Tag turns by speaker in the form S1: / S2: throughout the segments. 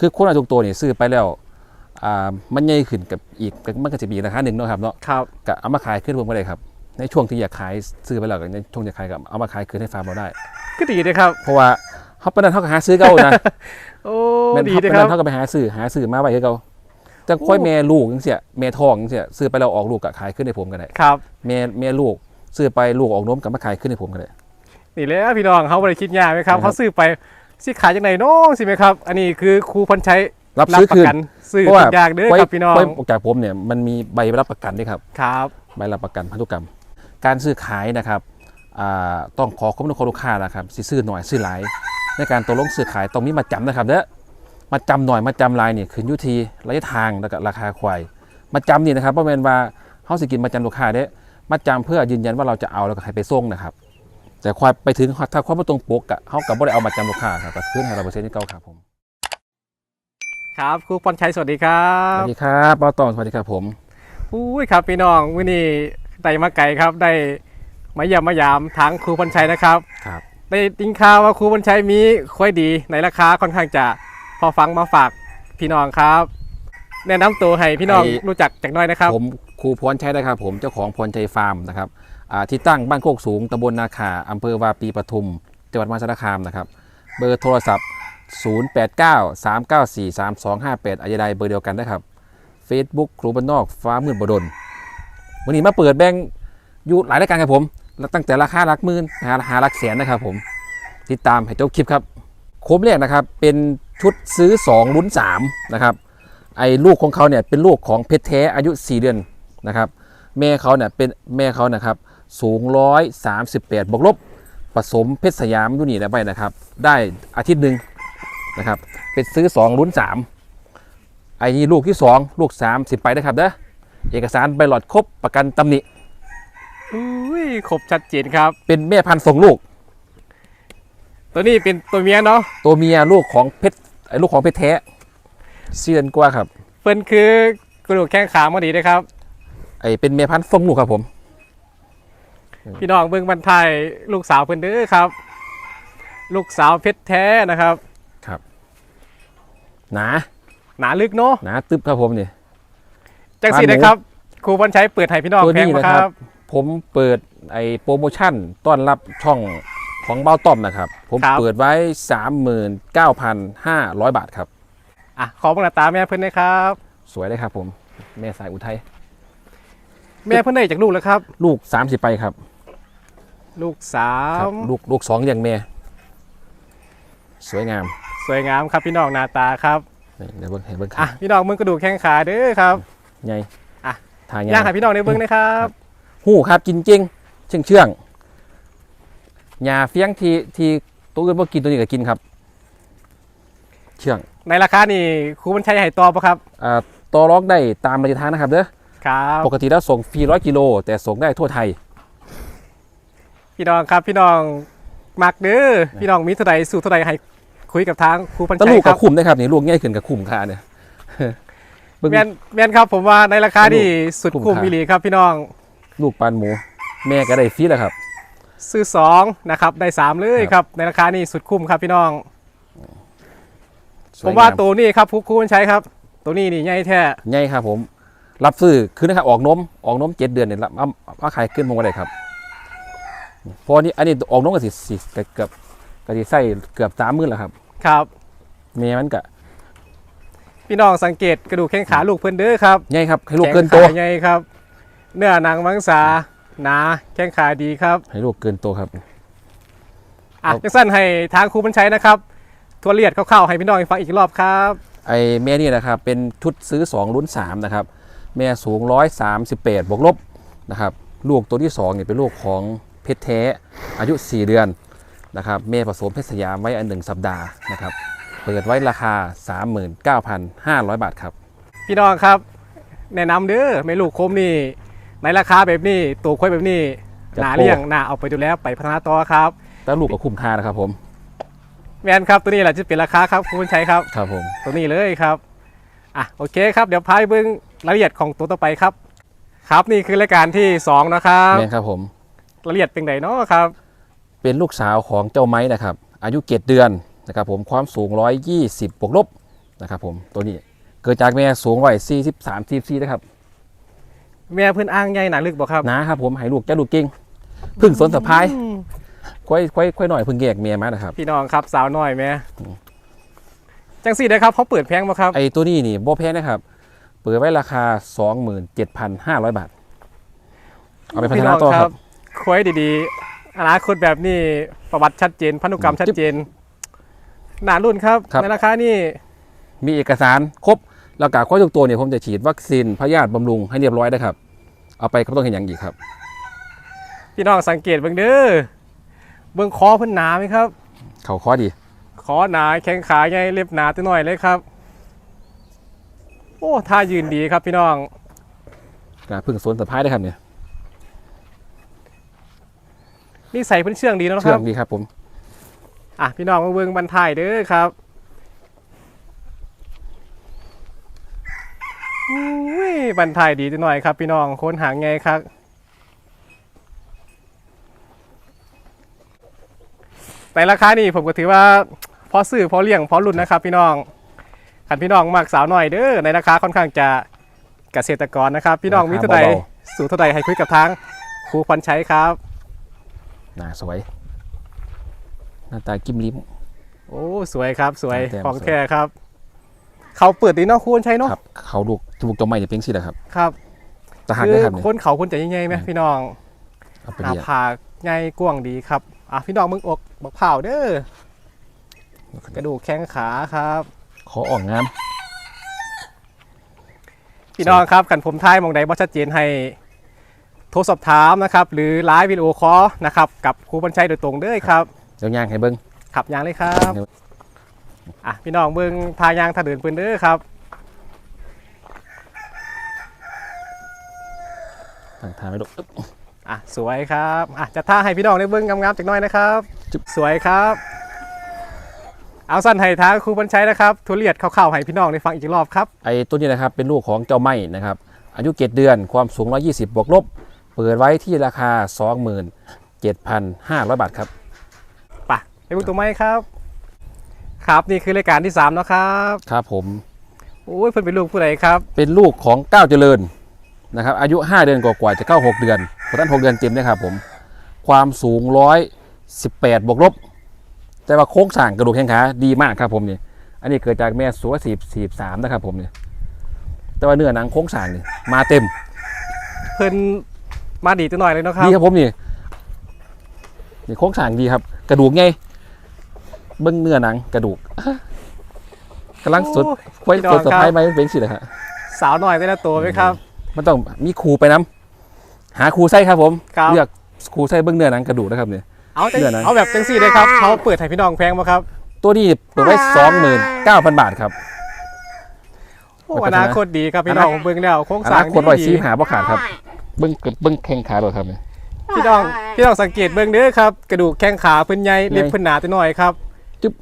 S1: คือคนเอาทุกตัวนี่ซื้อไปแล้วอ่ามันใหญ่ขึ้นกับอีกมันก็จะมีราคาหนึ่งเนาะครับเนาะ
S2: ครับ
S1: ก็เอามาขายขึ้นผมก็ได้ครับ ในช่วงที่อยากขายซื้อไปแล้วก็ในช่วงอยากขายก็เอามาขายคืนให้ฟาร์มเราได้
S2: ก็ดีเลยครับ
S1: เพราะว่าเขาเป็นนั้นเขาก็หาซื้อเก่านะ
S2: โอ้
S1: แม่น
S2: ดี
S1: เขา
S2: เล
S1: เป็
S2: ย
S1: น
S2: ค
S1: นั้
S2: รับ
S1: นเขาก็ไปหาซื้อหาซื้อมาไว้ให้เขาแต่ค่อย
S2: โอ้
S1: แม่ลูกจังเสียแม่ทองจังเสียซื้อไปแล้วออกลูกก็ขายขึ้นให้ผมก็ได้
S2: ครับ
S1: แม่แม่ลูกซื้อไปลูกออกนมก็มาขายขึ้นให้ผมก็ได้
S2: นี่แหล้วพี่น้องเขาบริคิดยากไหมครับ
S1: นะครับ
S2: เขาซื้อไป สิขายจังไหนน้องสิไหมครับ อันนี้คือครูพันชัย
S1: รับซื้อ
S2: ประ
S1: คืน
S2: กันซื้อ
S1: เพราะว่า
S2: ทุกอย่างเด้อ
S1: ไว้
S2: ครับพี่น้อง
S1: ไว้ออกจากผมเนี่ยมันมีใบรับประกันด้วยครับ
S2: ครับ
S1: ใบรับประกันพันธุกรรม การซื้อขายนะครับอ่าต้องขอความร่วมมือลูกค้านะครับสิซื้อหน่อยซื้อหลายในการตกลงซื้อขายต้องมีมาจำนะครับเด้อมาจำหน่อยมาจำลายนี่ขึ้นอยุทีระยะทางแล้วก็ราคาควายมาจำนี่นะครับเพราะเป็นว่าเฮาสิกินมาจำลูกค้าเด้อมาจำเพื่อยืนยันว่าเราจะเอาแล้วก็ให้ไปส่งนะครับ แต่ควายไปถึงถ้าความไม่ตรงปกอะเฮากับบ่ได้เอามาจำลูกค้าครับก็ขึ้นให้เราเปอร์เซ็นต์ที่เก่าครับผม
S2: ครับครูพันชัยสวัสดีครั
S1: ส
S2: บ
S1: วัสดีครับป้าตองสวัสดีครับผม
S2: อุ้ยครับพี่น้องวันนี้ได้มาไก่ครับได้มาเยี่ยมมายามทางครูพันชัยนะครับ
S1: ครับ
S2: ได้ยินข่าวว่าครูพันชัยมีค่อยดีในราคาค่อนข้างจะพอฟังมาฝากพี่น้องครับ แนะนำตัวให้พี่น้องรู้จักจากหน้อยนะครับ
S1: ผมครูพรชัยนะครับผมเจ้าของพรชัยฟาร์มนะครับอ่า ที่ตั้งบ้านโคกสูงตำบลนาขาอำเภอวาปีปทุม จังหวัดมหาสารคามนะครับ เบอร์โทรศัพท์ 089 394 3258อายใดเบอร์เดียวกันนะครับ Facebook ครูบ้านนอกฟ้ามืดบดลวันนี้มาเปิดแบงค์อยู่หลายรายการครับผมตั้งแต่ราคาหลักหมื่นหาหาหลักแสนนะครับผมติดตามให้จบคลิปครับโค้มแรกนะครับเป็นชุดซื้อ2ลุ้น3นะครับไอ้ลูกของเขาเนี่ยเป็นลูกของเพชรแท้อายุ 4 เดือนนะครับแม่เขาเนี่ยเป็นแม่เขานะครับ สูง138บวกลบผสมเพชรสยามยูนี่นะไปนะครับ ได้อาทิตย์หนึ่งนะครับเป็นซื้อ2ลุ้น3ไอ้นี่ลูกที่2ลูก3 10ไปนะครับเด้อเอกสารใบหลอดครบประกันตำหนิ
S2: อุ้ยครบชัดเจนครับ
S1: เป็นแม่พันธุ์ส่งลูก
S2: ตัวนี้เป็นตัวเมียเนาะ
S1: ตัวเมียลูกของเพชรไอ้ลูกของเพชรแท้สี่เดือนกว่าครับ
S2: เพิ่นคือกระดูกแข้งขามาดีนะครับ
S1: ไอ้เป็นแม่พันธุ์ส่งลูกครับผม
S2: พี่น้องเบิ่งบรรทายลูกสาวเพิ่นเด้อครับ ลูกสาวเพชรแท้นะครับ
S1: หนา
S2: หนาลึกเนาะ
S1: หนาตึบครับผมนี่
S2: จังสี
S1: บ้านหมู
S2: นะครับ ครูพันชัยเปิดให้พี่น้อง
S1: ตัว
S2: แพ
S1: นี้
S2: งมา
S1: นะ
S2: ค
S1: ค
S2: รั
S1: รับบผมเปิดไอ้โปรโมชั่นต้อนรับช่องของเบ้าต้อมนะครับ ผม
S2: ครับ
S1: เปิดไว้ 39,500 บาทครับ
S2: อะขอบังหน้าตาแม่เพิ่นนะครับ
S1: สวยเลยครับผม แม่สายอุทัย
S2: แม่เพิ่นได้จากลูกแล้วครับ
S1: ลูก 30 ไปครับ
S2: ลูกสา
S1: ครั
S2: ม
S1: บลูกลูกสองอย่างแม่สวยงาม
S2: สวยงามครับพี่น้องหน้าตาครับ
S1: นี่เดี๋ยวเบิ้งเห็นเบิ้ง
S2: อะพี่น้องมึงกระดูกแข้งขาเด้อครับ
S1: ไง
S2: อะ
S1: ทาง
S2: ย่างให้พี่น้องได้เบิ่งนะครับ
S1: หูครับกินจริงเชื่องเชื่องยาเฟี้ยงที่ที่ตัวอื่นบ่กินตัวนี้ก็กินครับ เชื่อง
S2: ในราคานี่ครูพันชัยให้ต่อปะครับ
S1: อ่าต่อรองได้ตามระยะทางนะครับเด้อ
S2: ครับ
S1: ปกติแล้วส่งฟรีร้อยกิโล แต่ส่งได้ทั่วไทย
S2: พี่น้องครับพี่น้องมักเด้อพี่น้องมีเท่าใดสู่เท่าใดให้คุยกับทางครูพัน
S1: แต
S2: ชั
S1: ลู
S2: ย
S1: ก
S2: ค
S1: กั
S2: รั
S1: บบคุ้มนะครับนี่ลูกง่ายขึ้นกับคุ้มค่าเนี่ยเบิ่ง
S2: แมนแมนครับผมว่าในราคานี่สุด
S1: คุ้ม
S2: คุ้ม
S1: ค่า
S2: อีหลีครับพี่น้อง
S1: ลูกปานหมู แม่ก็ได้ฟรีแล้วครับ
S2: ซื้อ2นะครับได้3เลยครับ ในราคานี่สุดคุ้มครับพี่น้อง
S1: ส
S2: ผ
S1: ย
S2: มว่า
S1: ง
S2: ตัวนี้ครับครูครูพันชัยครับ ตัวนี้นี่ใหญ่แท้
S1: ง่ายครับผม รับซื้อคือนะครับออกนมออกนมเจ็ดเดือนเนี่ยรับเอาเอาขายขึ้นมงก็ได้ครับเพราะอันนี้อันนี้ออกนมก็สิสิเกือบก็สิใส่เกือบสามมื้อแล้วครับ
S2: ครับ
S1: แม่มันก็
S2: พี่น้องสังเกตกระดูกแข้งขาลูกเพิ่นเด้อครับ
S1: ง่ายครับให้ลูกเกินโต
S2: แข้งขาใหญ่ครับ เนื้อหนังมังสาหนาแข้งขาดีครับ
S1: ให้ลูกเกินโตครับ
S2: อะ
S1: ครับ
S2: จังสั้นให้ทางครูพันชัยนะครับทัวร์เลียดคร่าวๆให้พี่น้องฟังอีกรอบครับ
S1: ไอแม่นี่นะครับเป็นชุดซื้อ2รุ่น3นะครับแม่สูง 138บวกลบนะครับลูกตัวที่2เนี่ยเป็นลูกของ เพชรแท้อายุ 4 เดือนนะครับแม่ผสมเพชรสยามไว้อันหนึ่งสัปดาห์นะครับเปิดไว้ราคา 39,500 บาทครับ
S2: พี่น้องครับ แนะนำเด้อไม่ลูกโคมนี่ ในราคาแบบนี้ตัวค่อยแบบนี้
S1: จะ
S2: หนา
S1: โต
S2: เลี้ยงหนาเอาไปดูแลไปพัฒนาต่อครับ
S1: แต่ลูกก็คุ้มค่านะครับผม
S2: แมนครับตัวนี้แหละจะเป็นราคาครับคุณชัยครับ
S1: ครับผม
S2: ตัวนี้เลยครับอะโอเคครับเดี๋ยวพายเบิ้งรายละเอียดของตัวต่อไปครับ ครับนี่คือรายการที่สองนะครับ
S1: แม่นครับผม
S2: ราย ละเอียดเป็นไงเนาะครับ
S1: เป็นลูกสาวของเจ้าไม้นะครับ อายุเจ็ดเดือนนะครับผมความสูง 120บวกลบนะครับผมตัวนี้เกิดจากแม่สูงไว้43 44นะครับ
S2: แม่เพิ่นอ้างใหญ่หนาลึกบ่ครับ
S1: นะครับผมให้ลูกจะลูกเก่งพึ่งสวนสะพาย
S2: อืม
S1: ค่อยค่อยค่อยหน่อยเพึ่งแยกเมียมานะครับ
S2: พี่น้องครับสาวน้อยแม่จังสี่ได้ครับเขาเปิดแพงบ่ครับ
S1: ไอ้ตัวนี้นี่บ่แพงนะครับ เปิดไว้ราคา 27,500 บาท เอาไปพัฒ
S2: พี่
S1: นา
S2: น้อง
S1: ต่อ
S2: ค
S1: ค
S2: รั
S1: รั
S2: บบ คุยดีๆอนาคตแบบนี้ประวัติชัดเจน พันธุกรรมชัดเจน หนารุ่นครับ
S1: ครับ
S2: ในราคานี่
S1: มีเอกสารครบแล้วก็ควายทุกตัวเนี่ยผมจะฉีดวัคซีนพยาธิบำรุงให้เรียบร้อยนะครับ เอาไปก็ต้องเห็นอย่างอีกครับ
S2: พี่น้องสังเกตเบิ่งเด้อเบิ่งคอเพิ่นหนาไหมครับ
S1: เขาข้อดี
S2: คอหนาแข้งขาใหญ่เล็บหนาตัวหน่อยเลยครับ โอ้ท่ายืนดีครับพี่น้อง
S1: นะพึ่งสวนสะพายได้ครับเนี่ย
S2: นี่ใส่เพิ่นเชื่องดีเนาะค
S1: เชื่อ
S2: รับ
S1: งดีครับผม
S2: อะพี่น้องมาเบิ่งบันทายเด้อครับอุ้ยบันทายดีจังหน่อยครับ พี่น้องโคนหางไงครับ แต่ราคานี่ผมก็ถือว่าพอซื้อพอเลี้ยงพอรุ่นนะครับ พี่น้องขันพี่น้องมักสาวหน่อยเด้อในราคาค่อนข้างจะเกษตรกรนะครับ พี่น้องมีเท่าใดสู่เท่าใดให้คุยกับทางครูพันชัยครับ
S1: หน้าสวย หน้าตากิ้มลิ้ม
S2: โอ้สวยครับสวย
S1: แต้ม
S2: ของ
S1: สวย
S2: แท้ครับ เขาเปิดดีเนาะคูณใช้เนาะ
S1: ครับ เขาลูกลูกตัวใหม่จะเป็นสิแหละครับ
S2: ครับ
S1: ตาหัก
S2: คื
S1: ได้
S2: อ
S1: ครับเนี่ย
S2: คนเขาคนจะยังไงไหมพี่น้อง
S1: เอาไป
S2: หน้า
S1: เรียก
S2: ผากใหญ่กว้างดีครับอะพี่น้องมึงอกบักเผาเด้อกระดูกแข้งขาครับ
S1: ขออ่องงาม
S2: พี่น้องครับกันผมท้ายหมองใดบ่ชัดเจนให้ โทรสอบถามนะครับ หรือไลฟ์วิดีโอคอลนะครับกับครูบัญชัยโดยตรงเด้อครับ
S1: เดี๋ยวย่างให้เบิ้ง
S2: ขับยางเลยครับอะพี่น้องเบิ่งทายางถาเดินเพิ่นเด้อครับ
S1: ทางทางไม่ดก
S2: อะสวยครับอะจะท่าให้พี่น้องได้เบิ้งงามๆจากหน้อยนะครับ
S1: จุ๊บ
S2: สวยครับ เอาสั้นให้ท้าครูบัญชัยนะครับทุเรียดข่าวๆให้พี่น้องได้ฟังอีกรอบครับ
S1: ไอ้ตัวนี้นะครับเป็นลูกของเจ้าไม้นะครับอายุเจ็ดเดือนความสูง 120 บวกลบเปิดไว้ที่ราคา 27,500 บาทครับ
S2: ไปไปเบิ้งตัวไม้ครับ ครับนี่คือรายการที่3เนาะครับ
S1: ครับผม
S2: โอ้ยเพิ่นเป็นลูกผู้ใดครับ
S1: เป็นลูกของก้าวเจริญนะครับ อายุ 5 เดือนกว่าๆจะเข้า6เดือนเพราะฉะนั้น6เดือนเต็มนะครับผม ความสูง 118 บวกลบ แต่ว่าโค้งสร้างกระดูกแข้งขาดีมากครับผมนี่อันนี้เกิดจากแม่สัวสีสีสามนะครับผมเนี่ยแต่ว่าเนื้อหนังโค้งสร้างนี่มาเต็ม
S2: เพิ่น มาดีตัวหน่อยเลยเนาะครับ
S1: ดีครับผมนี่นี่โค้งสร้างดีครับ กระดูกไงเบิ้งเนื้อหนังกระดูกกำลังสด
S2: โอ้
S1: ไว้
S2: พี่น้อง
S1: สดสะ
S2: ครับ
S1: พายไหมเป็นสิเลยฮะ
S2: สาวหน่อยแต่ละตัวไหมครับ
S1: มันต้องมีครูไปน้ำหาครูไส้ครับผม
S2: ครับ
S1: เลือกครูไส้เบิ้งเนื้อหนังกระดูกนะครับเนี่ย
S2: เอาจัง
S1: เดือนนะ
S2: เอาแบบจังสี่เลยครับเขาเปิดให้พี่น้องแพงมาครับ
S1: ตัวนี้เปิดไว้สองหมื่นเก้าพันบาทครับ
S2: โอ้
S1: ไป
S2: อ
S1: พัฒนา
S2: นาคตดีครับพี่น้องเบิ้งแล้วโค้ง
S1: อ
S2: สร้า
S1: นาคตร้อย
S2: ดี
S1: ซีหาบ่ขาดครับ เบิ้งเบิ้งแข้งขาด้วยครับเนี่ย
S2: พี่น้องพี่น้องสังเกตเบิ้งเด้อครับกระดูกแข้งขาเพิ่นใหญ่เล็บ
S1: ใหญ่
S2: เพิ่นหนาตัวหน่อยครับ
S1: จึ๊บ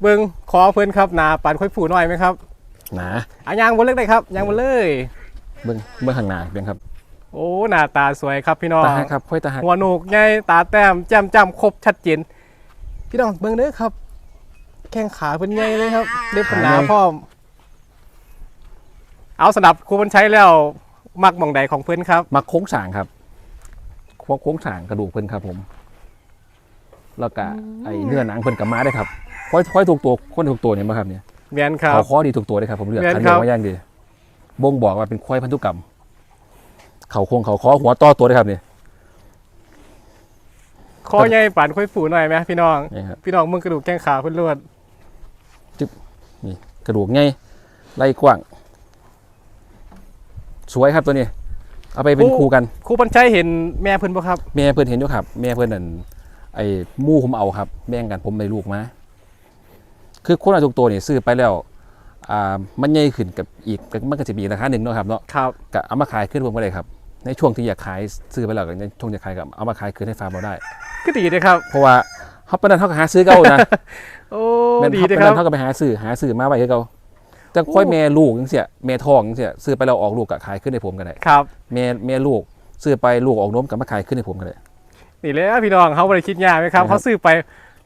S2: เบิ้งคอเพิ่นครับหนาปานค่อยผูหน่อยไหมครับ
S1: หนา
S2: อะยางบนเล็กได้ครับยางบนเลย
S1: เบิ้งเบิ้งข้างหน้าเบียงครับ
S2: โอ้หน้าตาสวยครับพี่น้อง
S1: ตาหักครับค่อยตาหัก
S2: หัวโหนกใหญ่ตาแต้มแจ่มจ้ำครบชัดเจนพี่น้องเบิ้งเด้อครับ แข้งขาเพิ่นใหญ่เลยครับเล็บเพิ่นหนาพร้อมเอาสนับครูบันใช้แล้ว มักหมองใดของเพิ่นครับ
S1: มาโค้งสร้างครับโค้งโค้งสร้างกระดูกเพิ่นครับผม แล้วก็ไอ้เนื้อหนังเพิ่นกับมาได้ครับค่อยค่อยถูกตัวคนถูกตัวเนี่ยมาครับเนี่ย
S2: แมนครับ
S1: เขาข้อดีถูกตัวเลยครับผมเลือก
S2: แม่น
S1: คัน
S2: ครั
S1: เดีย
S2: บ
S1: วมาอย่างดีบ่งบอกว่าเป็นควายพันธุกรรม เขาโคงเขาคอหัวต่อตัวเลยครับเนี่ย
S2: คอใหญ่ปานค่อยผูหน่อยไหมพี่น้อง
S1: นี่ครับ
S2: พี่น้องมึงกระดูกแข้งขาเพิ่นรวด
S1: นี่กระดูกไงไล่กว้าง สวยครับตัวนี้ เอาไปเป็นคู่กัน
S2: ครูบันใช้เห็นแม่เพิ่นบ่ครับ
S1: แม่เพื่อนเห็นอยู่ครับ แม่เพื่อนนั่นไอ้หมู่ผมเอาครับ แบ่งกันผมได้ลูกมาคือคนเอาทุกตัวนี่ซื้อไปแล้วอ่ามันใหญ่ขึ้นกับอีกมันก็จะมีราคาหนึ่งเนาะครับเนาะ
S2: ครับ
S1: ก็เอามาขายขึ้นผมก็ได้ครับ ในช่วงที่อยากขายซื้อไปแล้วก็ในช่วงอยากขายก็เอามาขายคืนให้ฟาร์มเราได้
S2: ก็ดีเลยครับ
S1: เพราะว่าเขาปานนันเท่ากับหาซื้อเก่านะ
S2: โอ้
S1: แม่น
S2: ดี
S1: เขา
S2: เลย
S1: ปาน
S2: ครั
S1: นั
S2: บ
S1: นเท่ากับไปหาซื้อหาซื้อมาไว้ให้เก่า แต่ค่อยแม่ลูกจังเสียแม่ทองจังเสียซื้อไปแล้วออกลูกก็ขายขึ้นให้ผมก็ได้
S2: ครับ
S1: แม่แม่ลูกซื้อไปลูกออกนมก็มาขายขึ้นให้ผมก็ได้
S2: นี่เลยพี่น้องเขาบริคิดยากไหมครับ
S1: นะครับ
S2: เขาซื้อไป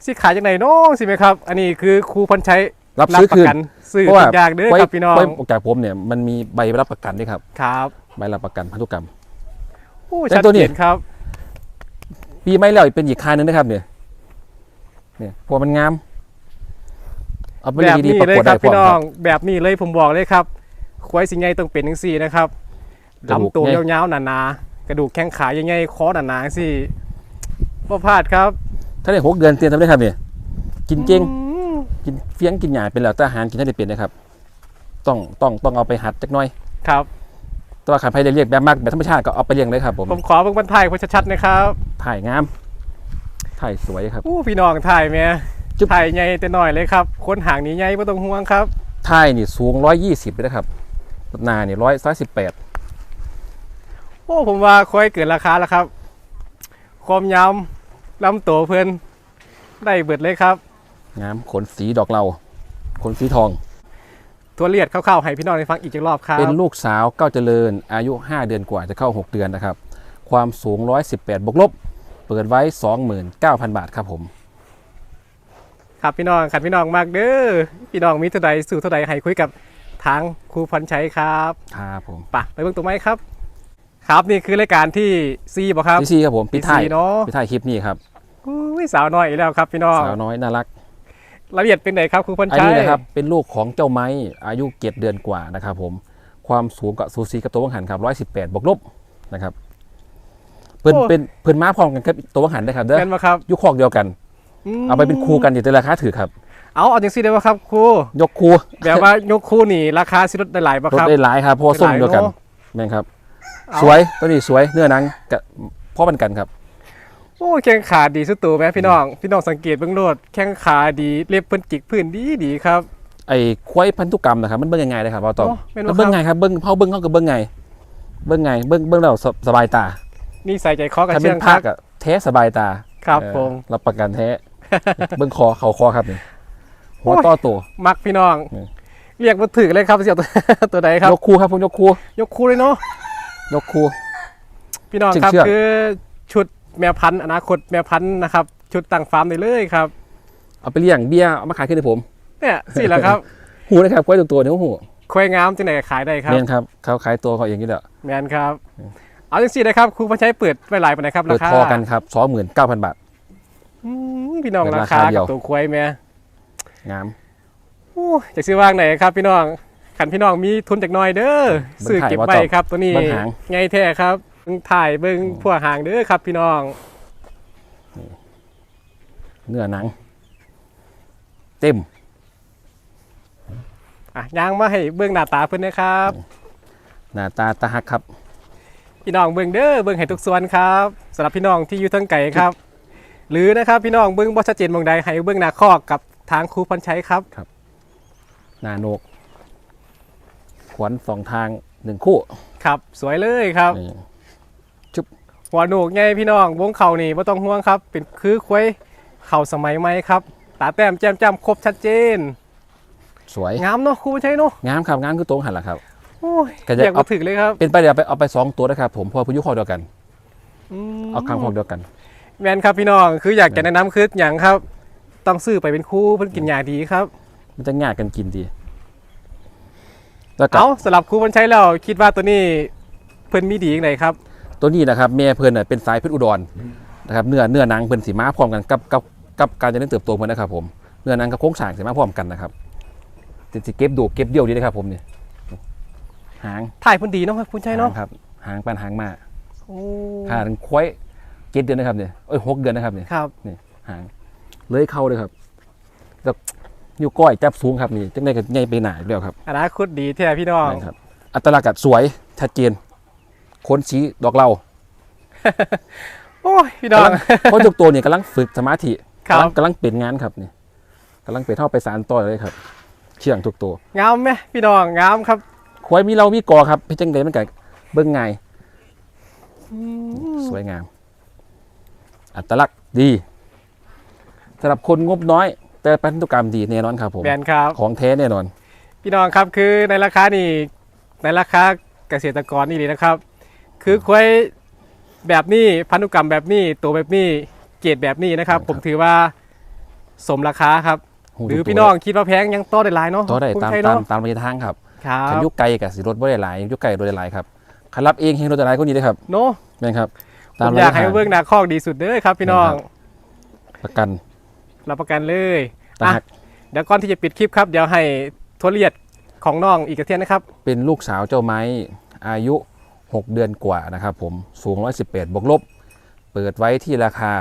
S2: สิขายจากไหนน้องสิไหมครับ อันนี้คือครูพันชัย
S1: รับ
S2: รับ
S1: ซื้อ
S2: ประ
S1: คืน
S2: กันซื้อ
S1: เพราะว่า
S2: ทุกอย่างเด้อ
S1: ไว้
S2: ครับพี่น้อง
S1: ไว้ออกจากผมเนี่ยมันมีใบรับประกันด้วยครับ
S2: ครับ
S1: ใบรับประกันพันธุกรรม
S2: โอ้
S1: แล้ว
S2: ชัด
S1: ตัวนี้
S2: เจนครับ
S1: ปีไม่แล้วอีกเป็นอีกคายหนึงนะครับเนี่ยเนี่ยพวมันงาม เอาไป
S2: แบบ
S1: ดี
S2: นี้
S1: ๆประ
S2: เลย
S1: กวด
S2: ครั
S1: ได้
S2: บ
S1: พร้อ
S2: พี่
S1: ม
S2: น้อ
S1: ครั
S2: ง
S1: บ
S2: แบบนี้เลยผมบอกเลยครับควายสิงไงต้องเป็นจังซี่นะครับ
S1: กระดูก
S2: ลำตัว
S1: ไง
S2: ยาวๆหนาๆกระดูกแข้งขาใหญ่ๆคอหนาๆสิบ่พลาดครับ
S1: ถ้าได้หกเดือนเตรียมทำได้ครับเนี่ยกินเก่ง
S2: อืม
S1: กินเฟี้ยงกินหยาเป็นแล้วแต่อาหารกินให้ได้เป็นนะครับ ต้องต้องต้องเอาไปหัดจักหน่อย
S2: ครับ
S1: แตัวาขันไผ่ได้เรียกแบบมากแบบธรรมชาติก็เอาไปเลี้ยงเลยครับผม
S2: ผมขอเบิ่งบรรทายคนชัดๆนะครับ
S1: ถ่ายงามถ่ายสวยครับ
S2: อู้พี่น้องถ่ายแม่
S1: จุ๊บ
S2: ถ่ายใหญ่แต่น้อยเลยครับคนห่างนี้ใหญ่ไม่ต้องห่วงครับ
S1: ถ่ายนี่สูงร้อยยี่สิบเลยนะครับหนานี่ร้อยร้อยสิบแปด
S2: โอ้ผมว่าควายเกินราคาแล้วครับ ความยาวลำตัวเพิ่นได้เบิดเลยครับ
S1: งามขนสีดอกเราขนสีทอง
S2: ตัวเลียดคร่าวๆให้พี่น้องได้ฟังอีกจักรอบครับ
S1: เป็นลูกสาวเก้าเจริญ อายุ 5 เดือนกว่าจะเข้า 6 เดือนนะครับ ความสูง 118 บวกลบ เปิดไว้ 29,000 บาทครับผม
S2: ครับพี่น้องขัดพี่น้องมากเด้อพี่น้องมีเท่าใดสู่เท่าใดให้คุยกับทางครูพันชัยครับ
S1: ครับผม
S2: ปะไปเบิ่งตัวไหมครับ ครับนี่คือรายการที่ซีบ่ครับ
S1: พี่ซีครับผมพี่ถ่าย
S2: ที่สี่เนาะ
S1: พี่ถ่ายคลิปนี้ครับ
S2: อุ้ยสาวน้อยอีกแล้วครับพี่น้อง
S1: สาวน้อยน่ารัก
S2: รายละเอียดเป็นไหนครับครูพัน
S1: อัน
S2: ชัย
S1: นี้นะครับเป็นลูกของเจ้าไม้อายุเจ็ดเดือนกว่านะครับผมความสูงกับซูซีกับตัววังหันครับ118บวกลบนะครับเพิ่นเป็นเพิ่นม้าพร้อมกันครับตัววังหันนะครับเด้อ
S2: แม่นบ่ครับ
S1: อยุคอกเดียวกัน
S2: ม
S1: เอาไปเป็นคู่กันอยู่แต่ราคาถือครับ
S2: เอาเอาจังซี่ได้บ่ครับครู
S1: ยกคู่
S2: แบบว่ายกคู่นี่ราคาสิลดได้หลายบ่
S1: ล
S2: ค
S1: ด
S2: รับ
S1: ได้หลายครับเพราะว่าส้มเดียวกัน
S2: ได้หลายเนอะ
S1: แม่นครับ
S2: เอา
S1: สวยตัวนี้สวยเนื้อหนังกับพ่อมันกันครับ
S2: โอ้แข้งขาดีสุดตัวแม่พี่น้อง พี่น้องสังเกตเบื้องโลดแข้งขาดีเล็บเพิ่นจิกพื้นดีดีครับ
S1: ไอ้ควายพันธุกรรมนะครับมันเบิ่งยังไงเลยครับเราตอบ
S2: โอ้แม่นบ่
S1: มันเบิ่งไงครับเบิ่งเฮาเบิ่งเฮาก็เบิ่งไง เบิ่งไงเบิ่งเบิ่งแล้วสสบายตา
S2: นี่ใส่ใจคอกับ
S1: ถ้าเป็
S2: เชื่อนง
S1: ภาคอะแท้สบายตา
S2: ครับ
S1: เออ
S2: ผม
S1: รับประกันแท้ เบิ่งคอเขาคอครับนี่หัว
S2: โอ้ย
S1: ต่อตัว
S2: มักพี่น้อง
S1: อืม
S2: เรียกมาถึกเลยครับเสี่ยวตัวตัวใดครับ
S1: ยกคู่ครับผมยกคู่
S2: ยกคู่เลยเนาะ
S1: ยกคู่
S2: พี่น้องครับ
S1: เชือก
S2: คือชุดแม่พันธุ์อนาคตแม่พันธุ์นะครับ ชุดต่างฟาร์มได้เลยครับ
S1: เอาไปเลี้ยงเบี้ยเอามาขายขึ้นให้ผม
S2: เนี่ยสิแหละครับ
S1: หูนะครับควายตัวตัวเนี่ยหู
S2: ควายงามจังไหนก็ขายได้ครับ
S1: เมียนครับเขาขายตัวเขาเองนี่แหละ
S2: แมนครับ เอาจังซี่นะครับครูพันชัยเปิดไว้หลายปานไหนครับ
S1: เปิ
S2: รา
S1: ด
S2: คา
S1: พอกันครับ29,000บาท
S2: อืมพี่น้อง
S1: เป็น
S2: รา
S1: รา
S2: คา
S1: คาเดี
S2: กั
S1: ย
S2: บ
S1: ว
S2: ตัวควายแม่
S1: งาม
S2: โอ้จะซื้อว่างไหนครับ พี่น้องขันพี่น้องมีทุนจากหน้อยเด้อ
S1: เบิ่ง
S2: ซื้อ
S1: ถ่าย
S2: เก็บ
S1: ว่า
S2: ไว้
S1: ตอบ
S2: ครับ ตัวนี้
S1: เบิ่งหาง
S2: ไงแท้ครับเบิ่งถ่ายเบิ่งพวกหางเด้อครับ พี่น้อง
S1: เนื้อหนัง เต็ม
S2: อะย่างมาให้เบิ่งหน้าตาเพิ่นนะครับ
S1: หน้าตาตาหักครับ
S2: พี่น้องเบิ่งเด้อเบิ่งให้ทุกส่วนครับสำหรับพี่น้องที่อยู่ทางไกลครับ หรือนะครับพี่น้องเบิ่งบ่ชัดเจนบางใดให้เบิ่งหน้าคอกกับทางครูพรชัยครับ
S1: หน้าโหนก ขวัญสองทางหนึ่งคู่
S2: ครับ สวยเลยครับ
S1: นี่
S2: หัวโหนกใหญ่พี่น้องวงเข่านี่บ่ต้องห่วงครับ เป็นคือควายเข่าสมัยใหม่ครับตาแต้มแจ่มจ้ำครบชัดเจน
S1: สวย
S2: งามเนาะครูพรชัยเนาะ
S1: งามครับงามคือตรงหันละครับ
S2: โอ้ย
S1: ก็จะ
S2: อยาก
S1: เอา
S2: มาถึงเลยครับ
S1: เป็นไปเดี๋ยวไปเอาไปสองตัวนะครับผมเพราะว่าพายุคอเดียวกัน
S2: ม
S1: เอาข้างคอเดียวกัน
S2: แมนครับพี่น้องคืออยากจะแนะนำคืออย่างครับ ต้องซื้อไปเป็นคู่เพิ่นกินยาดีครับ
S1: มันจะง่ายกันกินดีแล้วก็
S2: เอาสำหรับครูมันใช้แล้วคิดว่าตัวนี้เพิ่นมีดีอย่างไรครับ
S1: ตัวนี้นะครับแม่เพิ่นน่ะเป็นสายเพชรอุดรนะครับเนื้อเนื้อหนังเพิ่นสีม้าพร้อมกันกับกับกับการเจริญเติบโตเพิ่นนะครับผมเนื้อหนังกับโครงสร้างสีม้าพร้อมกันนะครับจะสิเก็บดูเก็บเดี่ยวดีนะครับผมนี่หาง
S2: ถ่ายเพิ่นดีเนาะคุณใช้เนาะ
S1: หางครับ หางปานหางมา
S2: โอ้
S1: หางควาย เจ็ดเดือนนะครับเนี่ยเอ้ยหกเดือนนะครับเนี่ย
S2: ครับ
S1: นี่หางเลยเข้าเลยครับแล้วนิ้วก้อยจับสูงครับนี่จังได้ก็ใหญ่ไปหนาอยู่แล้วครับ
S2: อนาคตดีแท้พี่น้อง
S1: นั่นครับอัตลักษณ์อะสวยชัดเจนขนสีดอกเหล่า
S2: โอ้ยพี่น้อง
S1: กำลังเพราะทุกตัวเนี่ยกำลังฝึกสมาธิ
S2: ครับ
S1: กำลังกำลังเป็นงานครับนี่กำลังเป็นเท่าไปสารต่อเลยครับเชื่องทุกตัว
S2: งามไหมพี่น้องงามครับ
S1: ควายมีเรามีกอครับพี่จังเดมันกับเบิ้งไงายสวยงาม อัตลักษณ์ดีสำหรับคนงบน้อย แต่พันธุกรรมดีแน่นอนครับผม
S2: แมนครับ
S1: ของแท้แน่นอน
S2: พี่น้องครับคือในราคานี่ในราคาเกษตรกรนี่เลยนะครับ คือควายแบบนี้พันธุกรรมแบบนี้ตัวแบบนี้เกรดแบบนี้นะครับ
S1: ครับ
S2: ผมถือว่าสมราคาครับ
S1: หู
S2: หรือ
S1: ทุกตัว
S2: พี่น้องคิดว่าแพงยังต่อได้หลายเนาะ
S1: ต่อได้
S2: คุณ
S1: ตาม
S2: ชัย
S1: ตาม
S2: เนาะ
S1: ตามระยะทางครับ
S2: ครับ
S1: ขันยุกไกลกับสิรถบ่ได้หลายยุกไกลรถได้หลายครับขันรับเองเฮงรถได้หลายก็นี้เลยครับ
S2: เนาะ
S1: แม่นครับ
S2: ผม
S1: ระ
S2: อยาก
S1: ท
S2: ให้เบิ้งหน้าคอกดีสุดเด้อครับพี่น้อง
S1: ประกัน
S2: รับประกันเลย
S1: ตา
S2: อะ
S1: หัก
S2: เดี๋ยวก่อนที่จะปิดคลิปครับ เดี๋ยวให้ทัวเลียดของน้องอีกกระเทียนนะครับ
S1: เป็นลูกสาวเจ้าไม้อายุ 6 เดือนกว่านะครับผมสูง 118 บวกลบ เปิดไว้ที่ราคา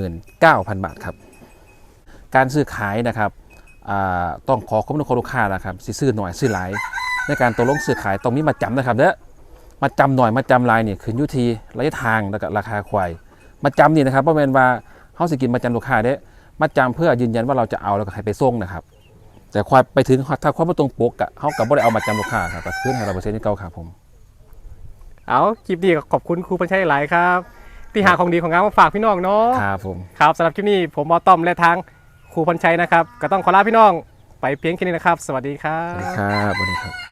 S1: 29,000 บาทครับ การซื้อขายนะครับอ่าต้องขอความอนุเคราะห์ลูกค้านะครับสิซื้อหน่อยซื้อหลายในการตกลงซื้อขายต้องมีมาจำนะครับเด้อ มาจำหน่อยมาจำหลายนี่ขึ้นอยุทีระยะทางแล้วก็ราคาควายมาจำนี่นะครับเพราะเป็นว่าเฮาสิกินมาจำลูกค้าเด้อมาจำเพื่อยืนยันว่าเราจะเอาแล้วก็ให้ไปส่งนะครับ แต่ควายไปถึงถ้าความไม่ตรงปกอะเฮากับบ่ได้เอามาจำลูกค้าครับก็คืนให้เราเปอร์เซ็นต์ที่เก่าครับผม
S2: เอาคลิปนี้ก็ขอบคุณครูปัญชัยหลายครับที่หาของดีของงามมาฝากพี่น้องเนาะ
S1: ครับผม
S2: ครับสำหรับคลิปนี้ผมหมอต้อมและทางครูพันชัยนะครับ ก็ต้องขอลาพี่น้อง ไปเพียงแค่นี้นะครับ สวัสดีครั
S1: สวัสดี
S2: บ
S1: ครับสวัสดีครับ